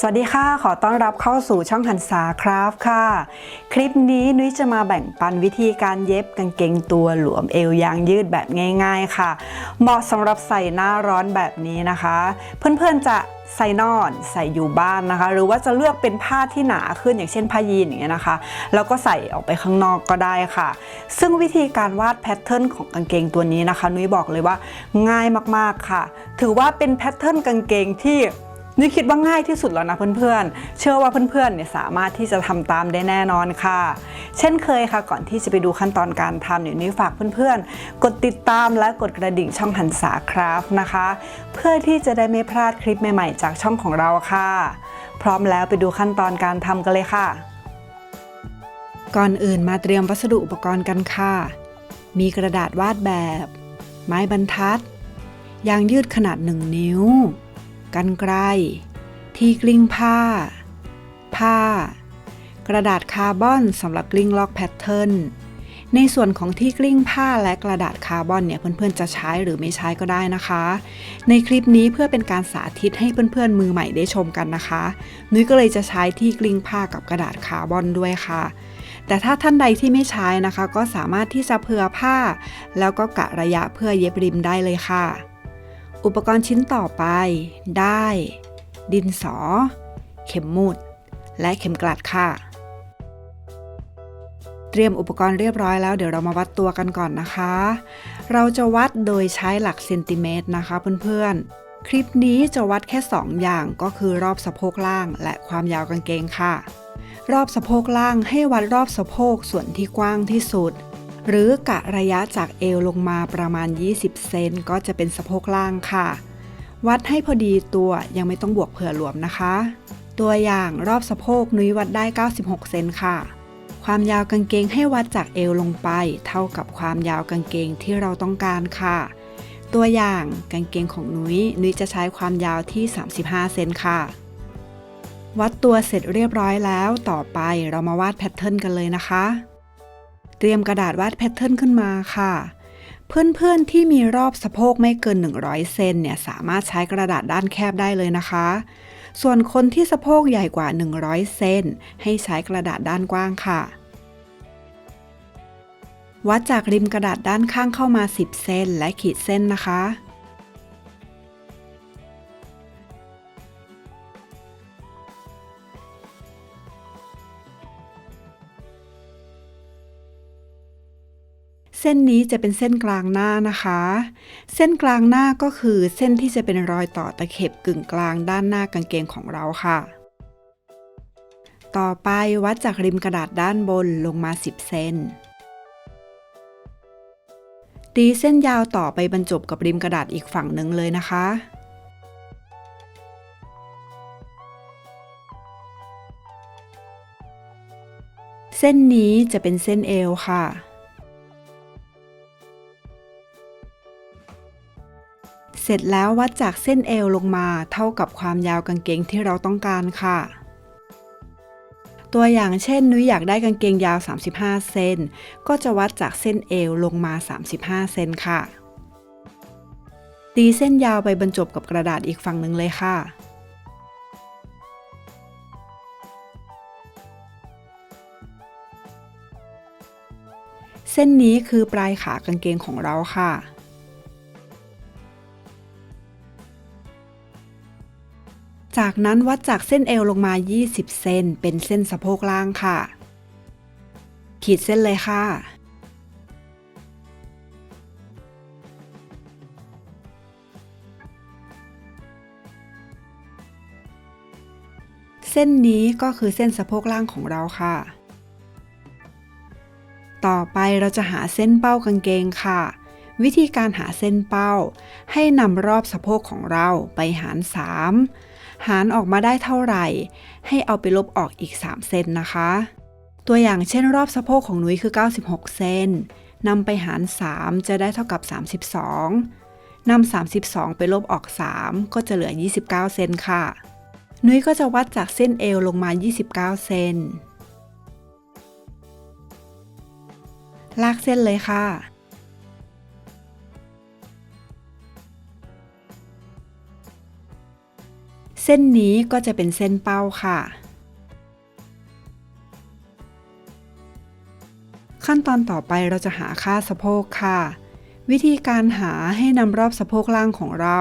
สวัสดีค่ะ ขอต้อนรับเข้าสู่ช่องหันษาคราฟค่ะ คลิปนี้นุ้ยจะมาแบ่งปันวิธีการเย็บกางเกงตัวหลวมเอวยางยืดแบบง่าย ๆค่ะ เหมาะสำหรับใส่หน้าร้อนแบบนี้นะคะ เพื่อนๆจะใส่นอนใส่อยู่บ้านนะคะ หรือว่าจะเลือกเป็นผ้าที่หนาขึ้นอย่างเช่นผ้ายีนอย่างเงี้ยนะคะ แล้วก็ใส่ออกไปข้างนอกก็ได้ค่ะ ซึ่งวิธีการวาดแพทเทิร์นของกางเกงตัวนี้นะคะนุ้ยบอกเลยว่าง่ายมากๆค่ะ ถือว่าเป็นแพทเทิร์นกางเกงที่ นุ้ยคิดว่าง่ายที่สุดแล้วนะเพื่อนๆ เชื่อว่าเพื่อนๆเนี่ยสามารถที่จะทำตามได้แน่นอนค่ะ เช่นเคยค่ะก่อนที่จะไปดูขั้นตอนการทำเนี่ยนุ้ฝากเพื่อนๆ กดติดตามและกดกระดิ่งช่องหันษาคราฟนะคะ เพื่อที่จะได้ไม่พลาดคลิปใหม่ๆ จากช่องของเราค่ะ พร้อมแล้วไปดูขั้นตอนการทำกันเลยค่ะ ก่อนอื่นมาเตรียมวัสดุอุปกรณ์กันค่ะ มีกระดาษวาดแบบ ไม้บรรทัด ยางยืดขนาด 1 นิ้ว กันไกล ที่กลิ้งผ้า ผ้า กระดาษคาร์บอนสำหรับกลิ้งลอกแพทเทิร์นในส่วนของที่กลิ้งผ้าและกระดาษคาร์บอนเนี่ยเพื่อนๆจะใช้หรือไม่ใช้ก็ได้นะคะ ในคลิปนี้เพื่อเป็นการสาธิตให้เพื่อนๆมือใหม่ได้ชมกันนะคะนุ้ยก็เลยจะใช้ที่กลิ้งผ้ากับกระดาษคาร์บอนด้วยค่ะ แต่ถ้าท่านใดที่ไม่ใช้นะคะ ก็สามารถที่จะเผื่อผ้า แล้วก็กะระยะเพื่อเย็บริมได้เลยค่ะ อุปกรณ์ชิ้นต่อไปได้ ดินสอ เข็มมุด และเข็มกลัดค่ะ เตรียมอุปกรณ์เรียบร้อยแล้วเดี๋ยวเรามาวัดตัวกันก่อนนะคะ เราจะวัดโดยใช้หลักเซนติเมตรนะคะเพื่อนๆ คลิปนี้จะวัดแค่ 2 อย่างก็คือรอบสะโพกล่างและความยาวกางเกงค่ะ รอบสะโพกล่างให้วัดรอบสะโพกส่วนที่กว้างที่สุด หรือกะระยะจากเอวลงมาประมาณ 20 เซนก็จะเป็นสะโพกล่างค่ะ วัดให้พอดีตัวยังไม่ต้องบวกเผื่อหลวมนะคะ ตัวอย่างรอบสะโพกนุ้ยวัดได้ 96 เซนค่ะ ความยาวกางเกงให้วัดจากเอวลงไป เท่ากับความยาวกางเกงที่เราต้องการค่ะ ตัวอย่างกางเกงของนุ้ยนุ้ยจะใช้ความยาวที่ 35 เซนค่ะวัดตัวเสร็จเรียบร้อยแล้ว ต่อไปเรามาวาดแพทเทิร์นกันเลยนะคะ เตรียมกระดาษวาดแพทเทิร์นขึ้นมาค่ะ เพื่อนๆที่มีรอบสะโพกไม่เกิน 100 เซนเนี่ยสามารถใช้กระดาษด้านแคบได้เลยนะคะ ส่วนคนที่สะโพกใหญ่กว่า 100 เซนให้ใช้กระดาษด้านกว้างค่ะ วัดจากริมกระดาษด้านข้างเข้ามา 10 เซนและขีดเส้นนะคะ เส้นนี้จะเป็นเส้นกลางหน้านะคะ เส้นกลางหน้าก็คือเส้นที่จะเป็นรอยต่อตะเข็บกึ่งกลางด้านหน้ากางเกงของเราค่ะ ต่อไปวัดจากริมกระดาษด้านบนลงมา 10 เซนตีเส้นยาวต่อไปบรรจบกับริมกระดาษอีกฝั่งหนึ่งเลยนะคะเส้นนี้จะเป็นเส้นเอวค่ะ เสร็จแล้ววัดจากเส้นเอวลงมาเท่ากับความยาวกางเกงที่เราต้องการค่ะ ตัวอย่างเช่น นุ้ยอยากได้กางเกงยาว 35 เซน ก็จะวัดจากเส้นเอวลงมา 35 เซนค่ะ ตีเส้นยาวไปบรรจบกับกระดาษอีกฝั่งหนึ่งเลยค่ะเส้นนี้คือปลายขากางเกงของเราค่ะ จากนั้นวัดจากเส้นเอวลงมา 20 เซนเป็นเส้นสะโพกล่างค่ะ ขีดเส้นเลยค่ะ เส้นนี้ก็คือเส้นสะโพกล่างของเราค่ะ ต่อไปเราจะหาเส้นเป้ากางเกงค่ะวิธีการหาเส้นเป้า ให้นำรอบสะโพกของเราไปหาร 3 หารออกมาได้เท่าไหร่ ให้เอาไปลบออกอีก 3 เซนนะคะ ตัวอย่างเช่นรอบสะโพกของนุ้ยคือ 96 เซนนำไปหาร 3 จะได้เท่ากับ 32นำ32 ไปลบออก 3 ก็จะเหลือ 29 เซนค่ะ นุ้ยก็จะวัดจากเส้นเอวลงมา 29 เซนลากเส้นเลยค่ะ ส้นนี้ก็จะเป็นเส้นเป้าค่ะ ขั้นตอนต่อไปเราจะหาค่าสะโพกค่ะ วิธีการหาให้นำรอบสะโพกล่างของเรา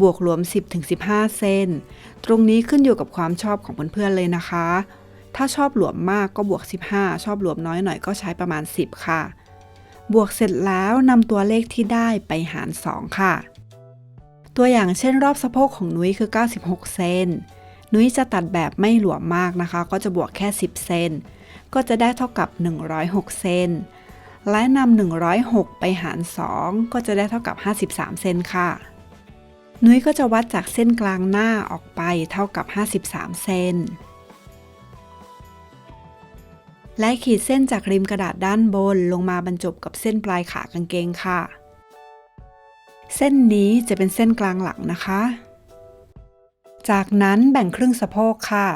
บวกรวม 10-15 เซนตรงนี้ขึ้นอยู่กับความชอบของเพื่อนๆเลยนะคะ ถ้าชอบหลวมมากก็บวก 15 ชอบหลวมน้อยหน่อยก็ใช้ประมาณ 10 ค่ะ บวกเสร็จแล้วนำตัวเลขที่ได้ไปหาร 2 ค่ะ ตัวอย่างเช่นรอบสะโพกของนุ้ยคือ 96 เซน นุ้ยจะตัดแบบไม่หลวมมากนะคะ ก็จะบวกแค่ 10 เซน ก็จะได้เท่ากับ 106 เซน และนำ106 ไปหาร 2 ก็จะได้เท่ากับ 53 เซนค่ะ นุ้ยก็จะวัดจากเส้นกลางหน้าออกไปเท่ากับ 53 เซน และขีดเส้นจากริมกระดาษด้านบนลงมาบรรจบกับเส้นปลายขากางเกงค่ะ เส้นนี้จะเป็นเส้นกลางหลังนะคะ จากนั้นแบ่งครึ่งสะโพกค่ะ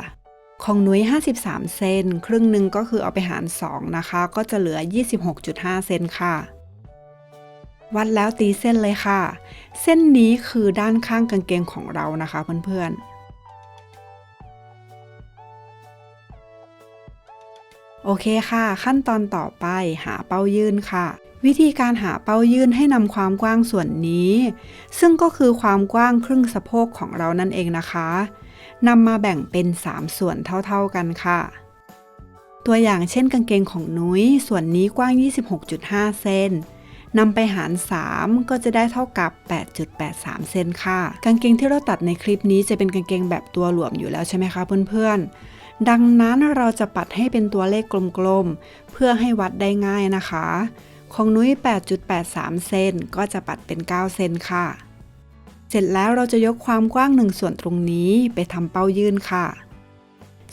ของนุ้ย 53 เซน ครึ่งหนึ่งก็คือเอาไปหาร 2 นะคะ ก็จะเหลือ 26.5 เซนค่ะ วัดแล้วตีเส้นเลยค่ะ เส้นนี้คือด้านข้างกางเกงของเรานะคะเพื่อนๆโอเคค่ะ ขั้นตอนต่อไปหาเป้ายื่นค่ะ วิธีการหาเป้ายื่นให้นำความกว้างส่วนนี้ ซึ่งก็คือความกว้างครึ่งสะโพกของเรานั่นเองนะคะนำมาแบ่งเป็น 3 ส่วนเท่าๆกันค่ะ ตัวอย่างเช่นกางเกงของนุ้ย ส่วนนี้กว้าง 26.5 เซนนำไปหาร 3 ก็จะได้เท่ากับ 8.83 เซนค่ะ กางเกงที่เราตัดในคลิปนี้จะเป็นกางเกงแบบตัวหลวมอยู่แล้วใช่ไหมคะเพื่อนๆ ดังนั้นเราจะปัดให้เป็นตัวเลขกลมๆ เพื่อให้วัดได้ง่ายนะคะ ของนุ้ย 8.83 เซนก็จะปัดเป็น 9 เซนค่ะ เสร็จแล้วเราจะยกความกว้างหนึ่งส่วนตรงนี้ไปทำเป้ายื่นค่ะ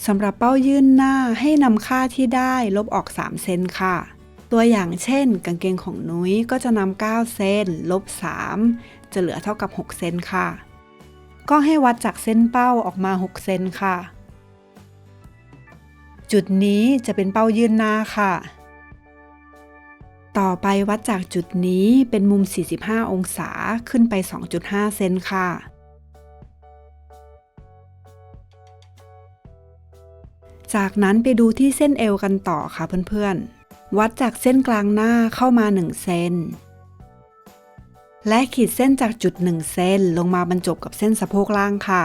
สำหรับเป้ายื่นหน้าให้นำค่าที่ได้ลบออก 3 เซนค่ะ ตัวอย่างเช่น กางเกงของนุ้ยก็จะนำ9เซนลบ 3 จะเหลือเท่ากับ 6 เซนค่ะ ก็ให้วัดจากเส้นเป้าออกมา 6 เซนค่ะ จุดนี้จะเป็นเป้ายื่นหน้าค่ะ ต่อไปวัดจากจุดนี้เป็นมุม 45 องศาขึ้นไป 2.5 เซนค่ะ จากนั้นไปดูที่เส้นเอวกันต่อค่ะเพื่อนๆ วัดจากเส้นกลางหน้าเข้ามา 1 เซน และขีดเส้นจากจุด 1 เซนลงมาบรรจบกับเส้นสะโพกล่างค่ะ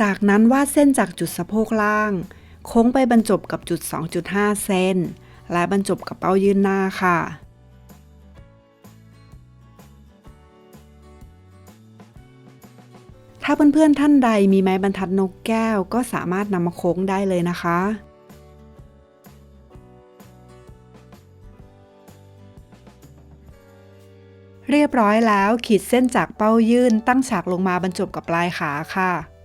จากนั้นวาดเส้นจากจุดสะโพกล่าง โค้งไปบรรจบกับจุด 2.5เซนและบรรจบกับเป้ายื่นหน้าค่ะ ถ้าเพื่อนๆท่านใดมีไม้บรรทัดนกแก้วก็สามารถนำมาโค้งได้เลยนะคะเรียบร้อยแล้วขีดเส้นจากเป้ายื่นตั้งฉากลงมาบรรจบกับปลายขาค่ะ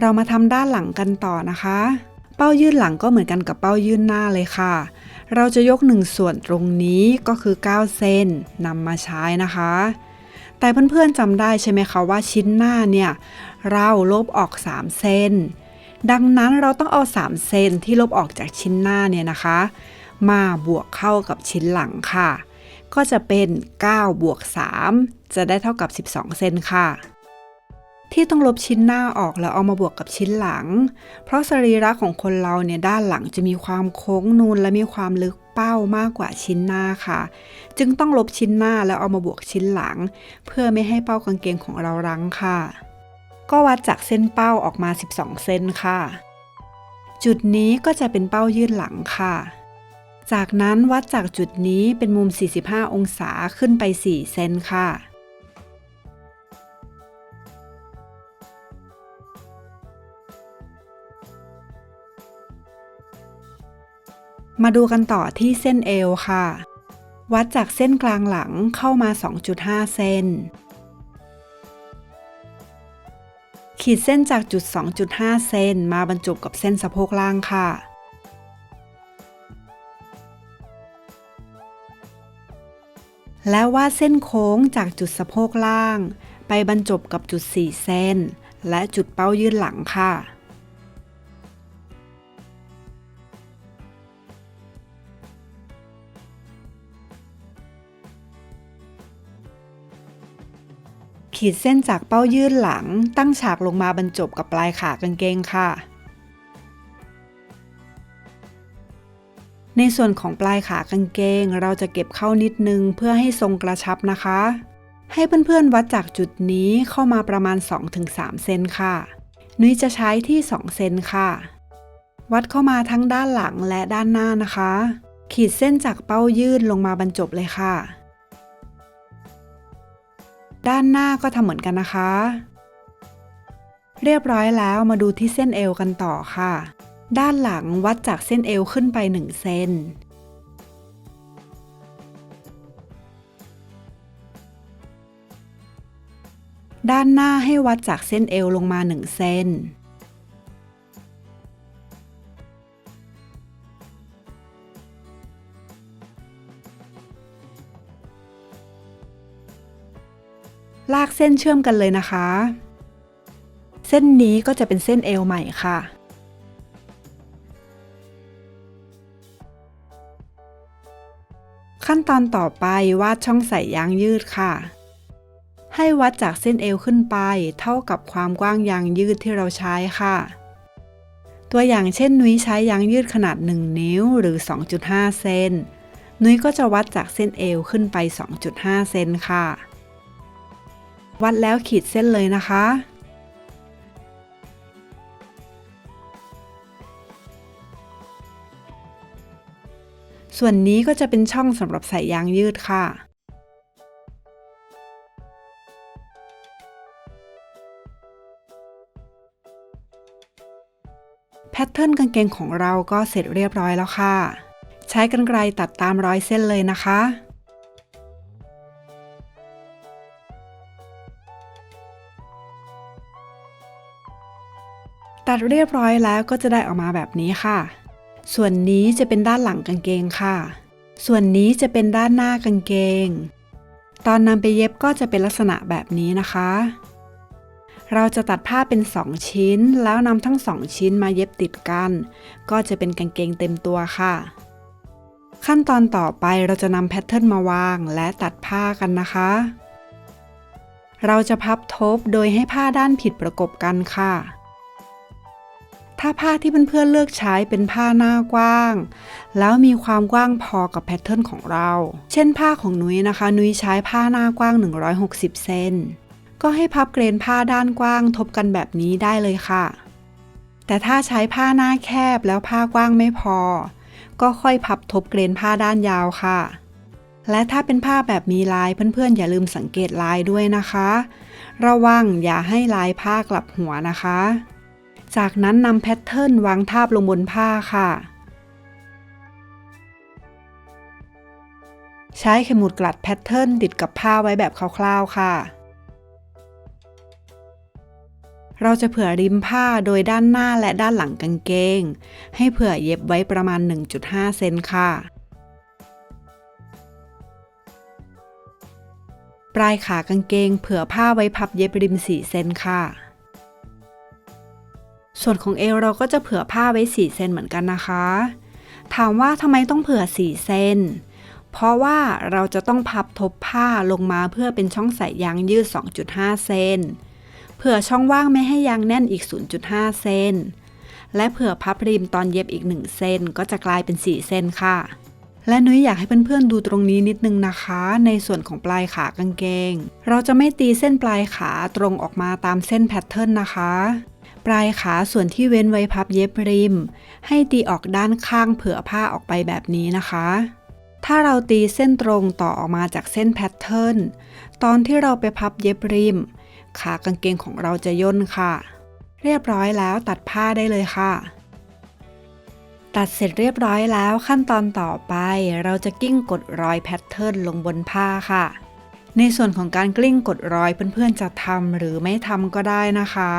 เรามาทำด้านหลังกันต่อนะคะ เป้ายื่นหลังก็เหมือนกันกับเป้ายื่นหน้าเลยค่ะ เราจะยกหนึ่งส่วนตรงนี้ก็คือ 9เซนนำมาใช้นะคะ แต่เพื่อนๆจำได้ใช่ไหมคะว่าชิ้นหน้าเนี่ยเราลบออก 3เซนดังนั้นเราต้องเอา 3เซนที่ลบออกจากชิ้นหน้าเนี่ยนะคะ มาบวกเข้ากับชิ้นหลังค่ะ ก็จะเป็น 9 บวก 3 จะได้เท่ากับ 12 เซนค่ะ ที่ต้องลบชิ้นหน้าออกแล้วเอามาบวกกับชิ้นหลัง เพราะสรีระของคนเราเนี่ยด้านหลังจะมีความโค้งนูนและมีความลึกเป้ามากกว่าชิ้นหน้าค่ะ จึงต้องลบชิ้นหน้าแล้วเอามาบวกชิ้นหลัง เพื่อไม่ให้เป้ากางเกงของเรารั้งค่ะ ก็วัดจากเส้นเป้าออกมา 12 เซนค่ะ จุดนี้ก็จะเป็นเป้ายื่นหลังค่ะ จากนั้นวัดจากจุดนี้เป็นมุม 45 องศาขึ้นไป 4 เซนค่ะ มาดูกันต่อที่เส้นเอวค่ะ วัดจากเส้นกลางหลังเข้ามา 2.5 เซน ขีดเส้นจากจุด 2.5 เซนมาบรรจบกับเส้นสะโพกล่างค่ะ แล้ววาดเส้นโค้งจากจุดสะโพกล่าง ไปบรรจบกับจุด 4 เซนและจุดเป้ายืดหลังค่ะ ขีดเส้นจากเป้ายืดหลัง ตั้งฉากลงมาบรรจบกับปลายขากางเกงค่ะ ในส่วนของปลายขากางเกง เราจะเก็บเข้านิดนึงเพื่อให้ทรงกระชับนะคะ ให้เพื่อนๆวัดจากจุดนี้เข้ามาประมาณ 2-3 เซนค่ะ นุ้ยจะใช้ที่ 2 เซนค่ะ วัดเข้ามาทั้งด้านหลังและด้านหน้านะคะ ขีดเส้นจากเป้ายืดลงมาบรรจบเลยค่ะ ด้านหน้าก็ทำเหมือนกันนะคะ เรียบร้อยแล้วมาดูที่เส้นเอวกันต่อค่ะ ด้านหลังวัดจากเส้นเอวขึ้นไป 1 เซนด้านหน้าให้วัดจากเส้นเอวลงมา 1 เซน ลากเส้นเชื่อมกันเลยนะคะ เส้นนี้ก็จะเป็นเส้นเอวใหม่ค่ะ ขั้นตอนต่อไปวาดช่องใส่ยางยืดค่ะ ให้วัดจากเส้นเอวขึ้นไป เท่ากับความกว้างยางยืดที่เราใช้ค่ะ ตัวอย่างเช่นนุ้ยใช้ยางยืดขนาด 1 นิ้วหรือ 2.5 เซนนุ้ยก็จะวัดจากเส้นเอวขึ้นไป 2.5 เซนค่ะ วัดแล้วขีดเส้นเลยนะคะ ส่วนนี้ก็จะเป็นช่องสำหรับใส่ยางยืดค่ะแพทเทิร์นกางเกงของเราก็เสร็จเรียบร้อยแล้วค่ะ ใช้กรรไกรตัดตามรอยเส้นเลยนะคะ ตัดเรียบร้อยแล้วก็จะได้ออกมาแบบนี้ค่ะ ส่วนนี้จะเป็นด้านหลังกางเกงค่ะ ส่วนนี้จะเป็นด้านหน้ากางเกง ตอนนำไปเย็บก็จะเป็นลักษณะแบบนี้นะคะ เราจะตัดผ้าเป็น 2 ชิ้น แล้วนำทั้ง 2 ชิ้นมาเย็บติดกัน ก็จะเป็นกางเกงเต็มตัวค่ะ ขั้นตอนต่อไปเราจะนำแพทเทิร์นมาวางและตัดผ้ากันนะคะ เราจะพับทบโดยให้ผ้าด้านผิดประกบกันค่ะ ถ้าผ้าที่เพื่อนๆเลือกใช้เป็นผ้าหน้ากว้าง แล้วมีความกว้างพอกับแพทเทิร์นของเรา เช่นผ้าของนุ้ยนะคะ นุ้ยใช้ผ้าหน้ากว้าง 160 เซนก็ให้พับเกรนผ้าด้านกว้างทบกันแบบนี้ได้เลยค่ะ แต่ถ้าใช้ผ้าหน้าแคบแล้วผ้ากว้างไม่พอ ก็ค่อยพับทบเกรนผ้าด้านยาวค่ะ และถ้าเป็นผ้าแบบมีลายเพื่อนๆ อย่าลืมสังเกตลายด้วยนะคะ ระวังอย่าให้ลายผ้ากลับหัวนะคะ จากนั้นนำแพทเทิร์นวางทาบลงบนผ้าค่ะ ใช้เข็มหมุดกลัดแพทเทิร์นติดกับผ้าไว้แบบคร่าวๆค่ะเราจะเผื่อริมผ้าโดยด้านหน้าและด้านหลังกางเกง ให้เผื่อเย็บไว้ประมาณ 1.5 เซนค่ะ ปลายขากางเกงเผื่อผ้าไว้พับเย็บริม 4 เซนค่ะ ส่วนของเอวเราก็จะเผื่อผ้าไว้ 4 เซนเหมือนกันนะคะ ถามว่าทำไมต้องเผื่อ 4 เซน เพราะว่าเราจะต้องพับทบผ้าลงมาเพื่อเป็นช่องใส่ยางยืด 2.5 เซน เผื่อช่องว่างไม่ให้ยางแน่นอีก 0.5 เซน และเผื่อพับริมตอนเย็บอีก 1 เซน ก็จะกลายเป็น 4 เซนค่ะ และนุ้ยอยากให้เพื่อนๆดูตรงนี้นิดนึงนะคะ ในส่วนของปลายขากางเกง เราจะไม่ตีเส้นปลายขาตรงออกมาตามเส้นแพทเทิร์นนะคะ ปลายขาส่วนที่เว้นไว้พับเย็บริม ให้ตีออกด้านข้างเผื่อผ้าออกไปแบบนี้นะคะ ถ้าเราตีเส้นตรงต่อออกมาจากเส้นแพทเทิร์นตอนที่เราไปพับเย็บริม ขากางเกงของเราจะย่นค่ะ เรียบร้อยแล้วตัดผ้าได้เลยค่ะตัดเสร็จเรียบร้อยแล้วขั้นตอนต่อไป เราจะกิ้งกดรอยแพทเทิร์นลงบนผ้าค่ะ ในส่วนของการกลิ้งกดรอยเพื่อนๆจะทำหรือไม่ทำก็ได้นะคะ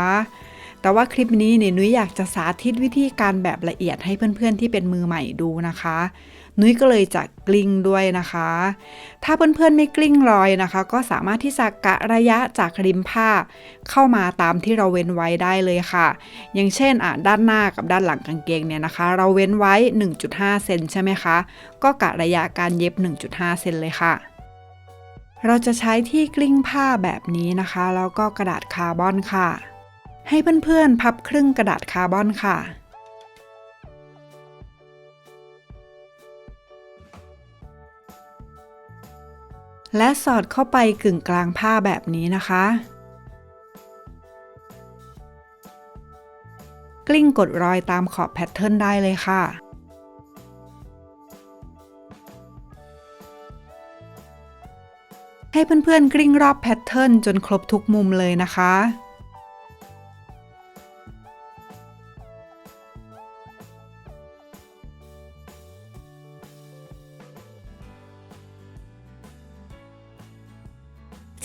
แต่ว่าคลิปนี้เนี่ยนุ้ยอยากจะสาธิตวิธีการแบบละเอียดให้เพื่อนๆที่เป็นมือใหม่ดูนะคะ นุ้ยก็เลยจะกลิ้งด้วยนะคะ ถ้าเพื่อนๆไม่กลิ้งรอยนะคะ ก็สามารถที่จะกะระยะจากริมผ้า เข้ามาตามที่เราเว้นไว้ได้เลยค่ะ อย่างเช่นอะด้านหน้ากับด้านหลังกางเกงเนี่ยนะคะ เราเว้นไว้ 1.5 เซนใช่ไหมคะ ก็กะระยะการเย็บ 1.5 เซนเลยค่ะเราจะใช้ที่กลิ้งผ้าแบบนี้นะคะ แล้วก็กระดาษคาร์บอนค่ะ ให้เพื่อนๆ พับครึ่งกระดาษคาร์บอนค่ะ และสอดเข้าไปกึ่งกลางผ้าแบบนี้นะคะ กลิ้งกดรอยตามขอบแพทเทิร์นได้เลยค่ะให้เพื่อนๆกลิ้งรอบแพทเทิร์นจนครบทุกมุมเลยนะคะ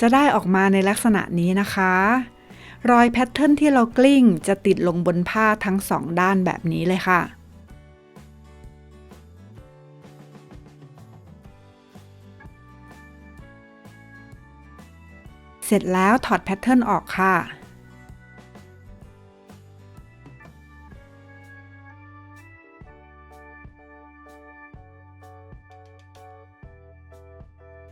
จะได้ออกมาในลักษณะนี้นะคะ รอยแพทเทิร์นที่เรากลิ้งจะติดลงบนผ้าทั้งสองด้านแบบนี้เลยค่ะเสร็จแล้วถอดแพทเทิร์นออกค่ะ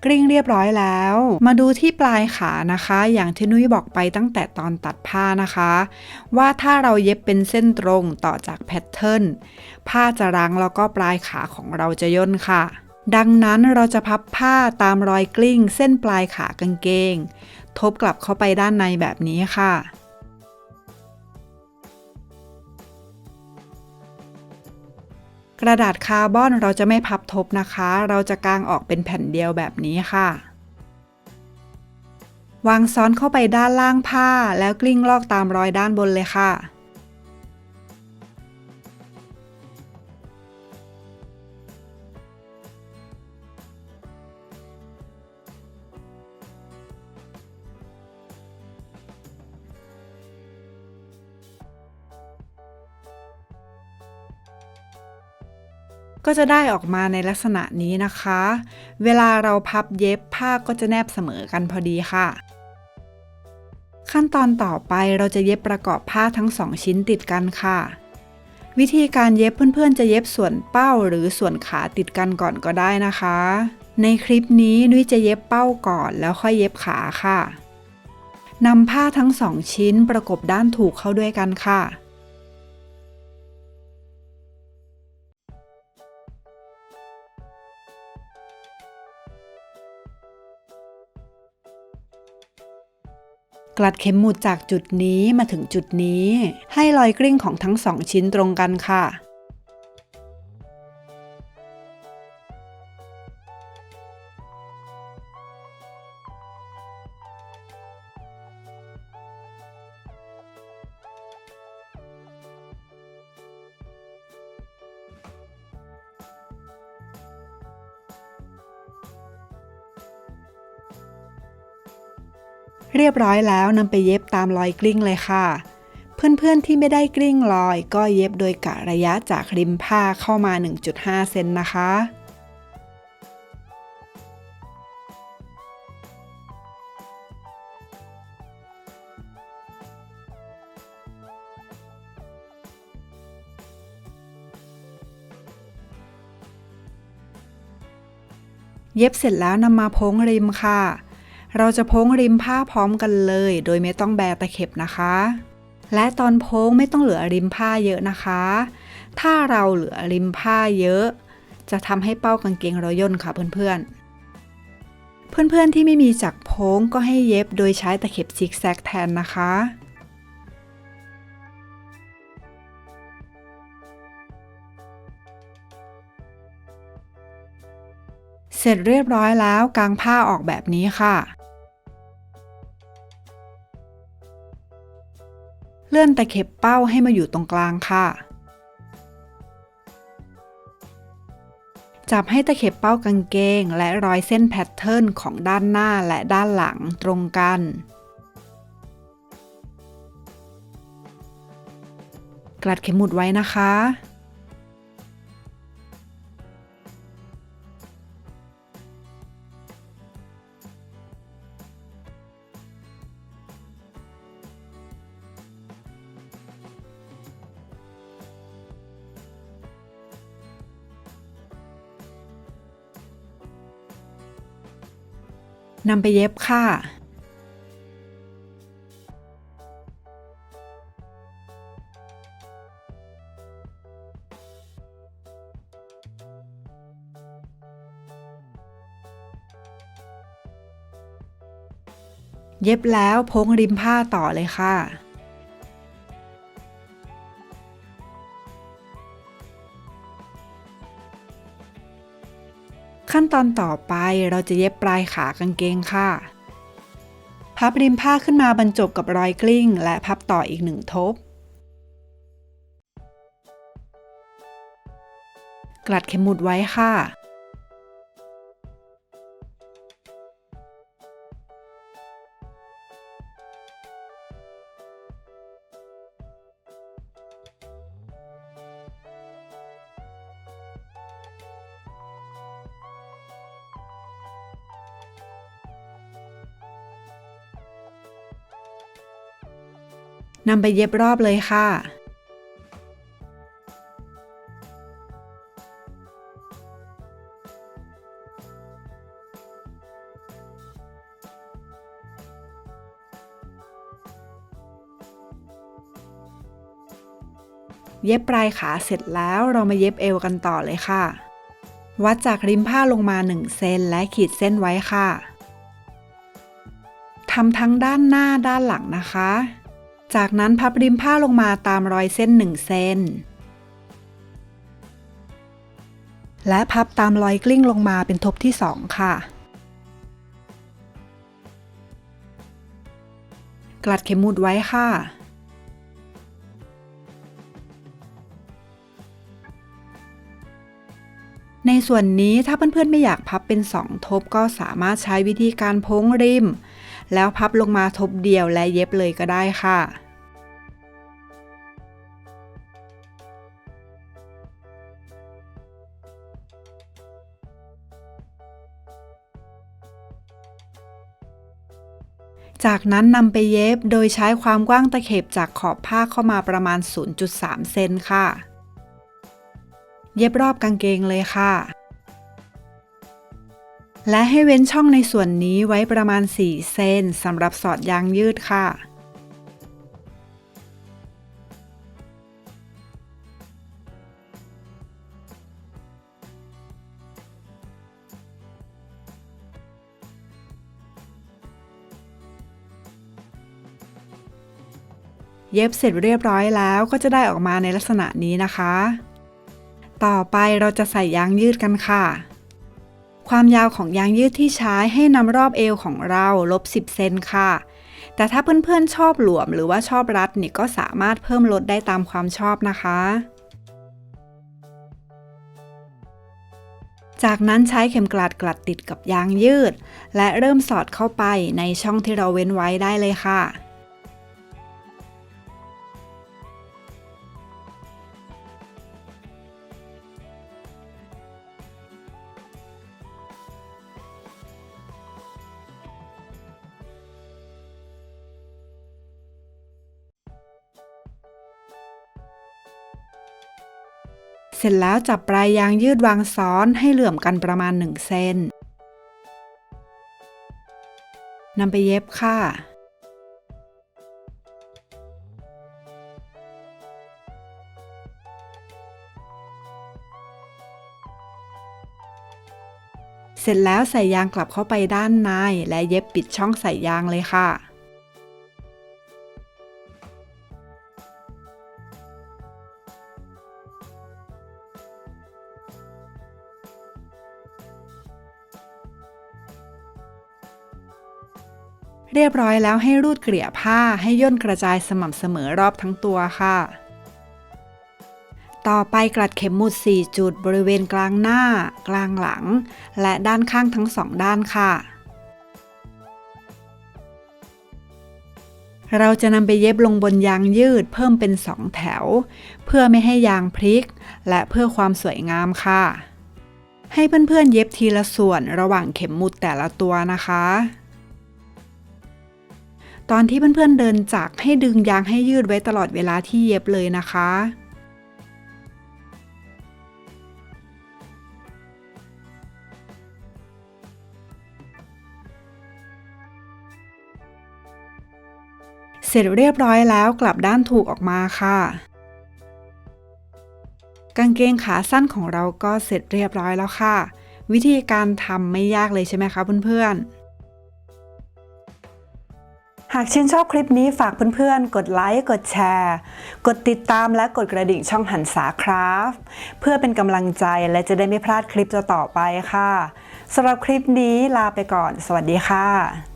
กลิ้งเรียบร้อยแล้ว มาดูที่ปลายขานะคะ อย่างที่นุ้ยบอกไปตั้งแต่ตอนตัดผ้านะคะ ว่าถ้าเราเย็บเป็นเส้นตรงต่อจากแพทเทิร์นผ้าจะรั้งแล้วก็ปลายขาของเราจะย่นค่ะ ดังนั้นเราจะพับผ้าตามรอยกลิ้ง เส้นปลายขากางเกง ทบกลับเข้าไปด้านในแบบนี้ค่ะ กระดาษคาร์บอนเราจะไม่พับทบนะคะ เราจะกางออกเป็นแผ่นเดียวแบบนี้ค่ะ วางซ้อนเข้าไปด้านล่างผ้าแล้วกลิ้งลอกตามรอยด้านบนเลยค่ะ ก็จะได้ออกมาในลักษณะนี้นะคะ เวลาเราพับเย็บผ้าก็จะแนบเสมอกันพอดีค่ะ ขั้นตอนต่อไปเราจะเย็บประกอบผ้าทั้งสองชิ้นติดกันค่ะ วิธีการเย็บเพื่อนๆ จะเย็บส่วนเป้าหรือส่วนขาติดกันก่อนก็ได้นะคะ ในคลิปนี้นุ้ยจะเย็บเป้าก่อนแล้วค่อยเย็บขาค่ะนำผ้าทั้งสองชิ้นประกบด้านถูกเข้าด้วยกันค่ะ กลัดเข็มหมุดจากจุดนี้มาถึงจุดนี้ ให้รอยกลิ้งของทั้งสองชิ้นตรงกันค่ะ บร้อยแล้วนำไปเย็บตามรอยกลิ้งเลยค่ะ เพื่อนๆที่ไม่ได้กลิ้งรอย ก็เย็บโดยกะระยะจากริมผ้าเข้ามา 1.5 เซนนะคะเย็บเสร็จแล้วนำมาโพ้งริมค่ะ เราจะโพ้งริมผ้าพร้อมกันเลย โดยไม่ต้องแบตะเข็บนะคะ และตอนโพ้งไม่ต้องเหลือริมผ้าเยอะนะคะ ถ้าเราเหลือริมผ้าเยอะ จะทำให้เป้ากางเกงเราย่นค่ะเพื่อนๆเพื่อนๆที่ไม่มีจักรโพ้งก็ให้เย็บโดยใช้ตะเข็บซิกแซกแทนนะคะ เสร็จเรียบร้อยแล้วกางผ้าออกแบบนี้ค่ะ เลื่อนตะเข็บเป้าให้มาอยู่ตรงกลางค่ะ จับให้ตะเข็บเป้ากางเกง และรอยเส้นแพทเทิร์นของด้านหน้าและด้านหลังตรงกัน กลัดเข็มหมุดไว้นะคะ นำไปเย็บค่ะ เย็บแล้วพ้งริมผ้าต่อเลยค่ะ ขั้นตอนต่อไปเราจะเย็บปลายขากางเกงค่ะ พับริมผ้าขึ้นมาบรรจบกับรอยกลิ้ง และพับต่ออีกหนึ่งทบ กลัดเข็มหมุดไว้ค่ะ นำไปเย็บรอบเลยค่ะ เย็บปลายขาเสร็จแล้วเรามาเย็บเอวกันต่อเลยค่ะ วัดจากริมผ้าลงมา 1 เซนและขีดเส้นไว้ค่ะทำทั้งด้านหน้าด้านหลังนะคะ จากนั้นพับริมผ้าลงมาตามรอยเส้น1เซนและพับตามรอยกลิ้งลงมาเป็นทบที่2ค่ะ กลัดเข็มหมุดไว้ค่ะในส่วนนี้ถ้าเพื่อนๆไม่อยากพับเป็น 2 ทบก็สามารถใช้วิธีการพ้งริม แล้วพับลงมาทบเดียวและเย็บเลยก็ได้ค่ะ จากนั้นนำไปเย็บโดยใช้ความกว้างตะเข็บจากขอบผ้าเข้ามาประมาณ 0.3 เซนค่ะ เย็บรอบกางเกงเลยค่ะ และให้เว้นช่องในส่วนนี้ไว้ประมาณ 4 เซนสำหรับสอดยางยืดค่ะ เย็บเสร็จเรียบร้อยแล้วก็จะได้ออกมาในลักษณะนี้นะคะ ต่อไปเราจะใส่ยางยืดกันค่ะ ความยาวของยางยืดที่ใช้ให้นำรอบเอวของเราลบ 10 เซนค่ะ แต่ถ้าเพื่อนๆชอบหลวมหรือว่าชอบรัดนี่ก็สามารถเพิ่มลดได้ตามความชอบนะคะจากนั้นใช้เข็มกลัดกลัดติดกับยางยืด และเริ่มสอดเข้าไปในช่องที่เราเว้นไว้ได้เลยค่ะ ร็จแล้วจับปลายยางยืดวางซ้อนให้เหลื่อมกันประมาณ 1 เซนนำไปเย็บค่ะ เสร็จแล้วใส่ยางกลับเข้าไปด้านในและเย็บปิดช่องใส่ยางเลยค่ะ เรียบร้อยแล้วให้รูดเกลี่ยผ้าให้ย่นกระจายสม่ำเสมอรอบทั้งตัวค่ะ ต่อไปกลัดเข็มหมุด 4 จุดบริเวณกลางหน้า กลางหลัง และด้านข้างทั้งสองด้านค่ะ เราจะนำไปเย็บลงบนยางยืดเพิ่มเป็น2แถว เพื่อไม่ให้ยางพลิก และเพื่อความสวยงามค่ะ ให้เพื่อนๆเย็บทีละส่วนระหว่างเข็มหมุดแต่ละตัวนะคะ ตอนที่เพื่อนๆเดินจากให้ดึงยางให้ยืดไว้ตลอดเวลาที่เย็บเลยนะคะเสร็จเรียบร้อยแล้วกลับด้านถูกออกมาค่ะ กางเกงขาสั้นของเราก็เสร็จเรียบร้อยแล้วค่ะ วิธีการทำไม่ยากเลยใช่ไหมคะเพื่อนๆ หากชื่นชอบคลิปนี้ฝากเพื่อนๆ กดไลค์ กดแชร์ กดติดตามและกดกระดิ่งช่องหันษาคราฟเพื่อเป็นกำลังใจและจะได้ไม่พลาดคลิปต่อไปค่ะสำหรับคลิปนี้ลาไปก่อน สวัสดีค่ะ